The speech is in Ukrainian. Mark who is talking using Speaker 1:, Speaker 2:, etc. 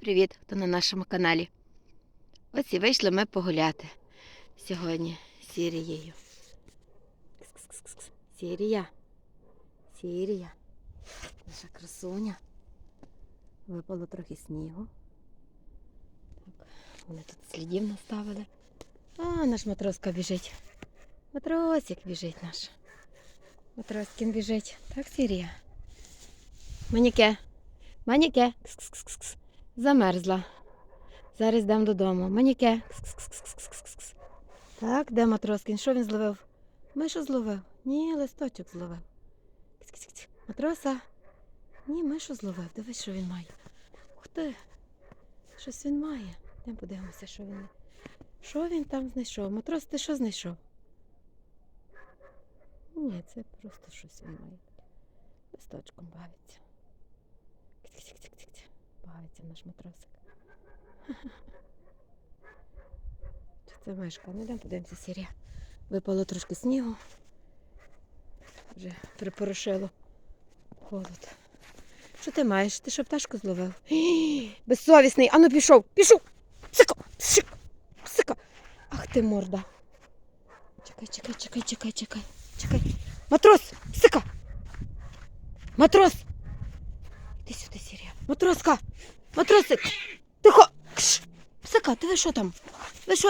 Speaker 1: Привіт, хто на нашому каналі. Ось і вийшли ми погуляти сьогодні з Сірією. Сірія. Сірія. Наша красуня. Випало трохи снігу. Так, вони тут слідів наставили. А, наш матроска біжить. Матросик біжить наш. Матроскін біжить. Так, Сірія. Маніке. Маніке. Кс-кс-кс-кс. Замерзла. Зараз йдемо додому. Маніке. Так, де Матроскін? Що він зловив? Мишу зловив? Ні, листочок зловив. Матроса. Ні, мишу зловив. Дивись, що він має. Ух ти. Щось він має. Йдемо подивимося, що він. Що він там знайшов? Матрос, ти що знайшов? Ні, це просто щось він має. Листочком бавиться. Ксь-ксь-ксь-ксь-ксь. Наш матросик. Це мишка? Ну йдемо подивимося, Сірія. Випало трошки снігу. Вже припорошило холод. Що ти маєш? Ти що пташку зловив? Безсовісний. Ану пішов. Пішов. Псика. Псика. Псика. Ах ти морда. Чекай, чекай, чекай, чекай, чекай. Чекай. Матрос! Псика! Матрос! Іди сюди, Сірія. Матроска! Матросик! Тихо! Псика, ти ви що там?